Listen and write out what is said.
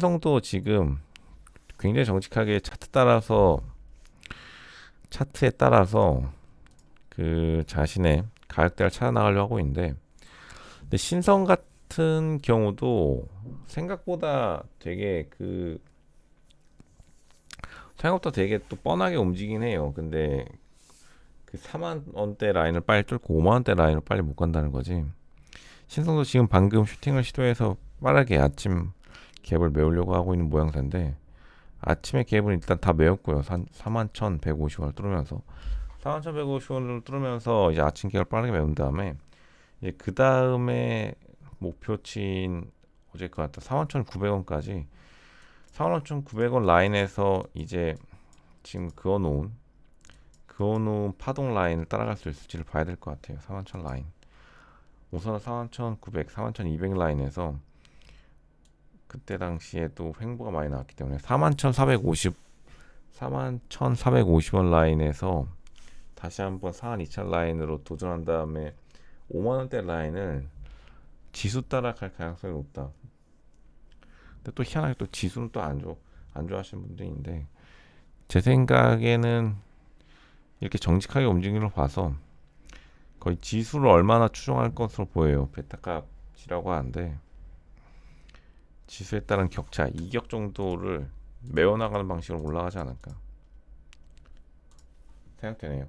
신성도 지금 굉장히 정직하게 차트 따라서 차트에 따라서 그 자신의 가격대를 찾아 나가려고 하고 있는데 근데 신성 같은 경우도 생각보다 되게 그 생각보다 되게 또 뻔하게 움직이긴 해요. 근데 그 4만 원대 라인을 빨리 뚫고 5만 원대 라인을 빨리 못 간다는 거지. 신성도 지금 방금 슈팅을 시도해서 빠르게 아침 갭을 메우려고 하고 있는 모양새인데 아침에 갭은 일단 다 메웠고요. 41,150원을 뚫으면서 41,150원을 뚫으면서 이제 아침 갭을 빠르게 메운 다음에 그 다음에 목표치인 어제 것 같다 41,900원까지 41,900원 라인에서 이제 지금 그어놓은 그어놓은 파동 라인을 따라갈 수 있을지를 봐야 될 것 같아요. 41,000 라인. 우선 41,900, 41,200 라인에서 그때 당시에도 횡보가 많이 나왔기 때문에 41,450 41,450원 라인에서 다시 한번 42,000 라인으로 도전한 다음에 5만 원대 라인을 지수 따라갈 가능성이 높다. 근데 또 희한하게 또 지수는 또 안 좋아 안 좋아하시는 분들이 있는데 제 생각에는 이렇게 정직하게 움직이는 걸 봐서 거의 지수를 얼마나 추종할 것으로 보여요. 베타 값이라고 하는데 지수에 따른 격차 이격 정도를 메워나가는 방식으로 올라가지 않을까 생각되네요.